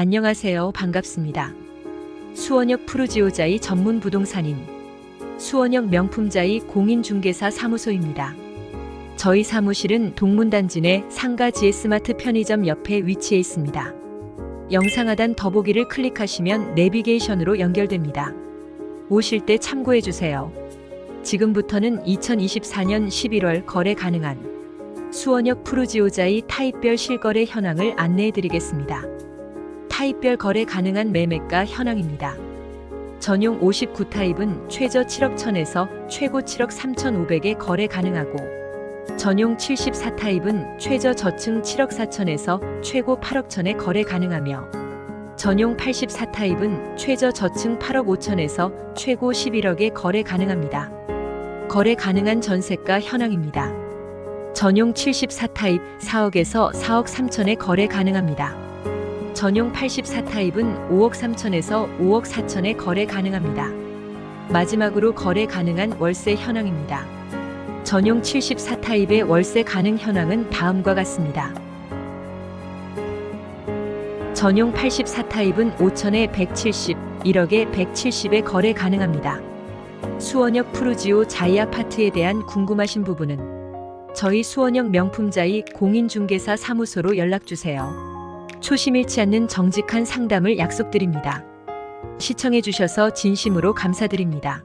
안녕하세요. 반갑습니다. 수원역 푸르지오자이 전문 부동산인 수원역 명품자이 공인중개사 사무소입니다. 저희 사무실은 동문단지 내 상가지의 스마트 편의점 옆에 위치해 있습니다. 영상 하단 더보기를 클릭하시면 내비게이션으로 연결됩니다. 오실 때 참고해 주세요. 지금부터는 2024년 11월 거래 가능한 수원역 푸르지오자이 타입별 실거래 현황을 안내해 드리겠습니다. 타입별 거래 가능한 매매가 현황입니다. 전용 59타입은 최저 7억 1000에서 최고 7억 3,500에 거래 가능하고 전용 74타입은 최저 저층 7억 4천에서 최고 8억 1000에 거래 가능하며 전용 84타입은 최저 저층 8억 5천에서 최고 11억에 거래 가능합니다. 거래 가능한 전세가 현황입니다. 전용 74타입 4억에서 4억 3천에 거래 가능합니다. 전용 84타입은 5억 3천에서 5억 4천에 거래 가능합니다. 마지막으로 거래 가능한 월세 현황입니다. 전용 74타입의 월세 가능 현황은 다음과 같습니다. 전용 84타입은 5천에 170, 1억에 170에 거래 가능합니다. 수원역 푸르지오 자이 아파트에 대한 궁금하신 부분은 저희 수원역 명품자이 공인중개사 사무소로 연락주세요. 초심 잃지 않는 정직한 상담을 약속드립니다. 시청해주셔서 진심으로 감사드립니다.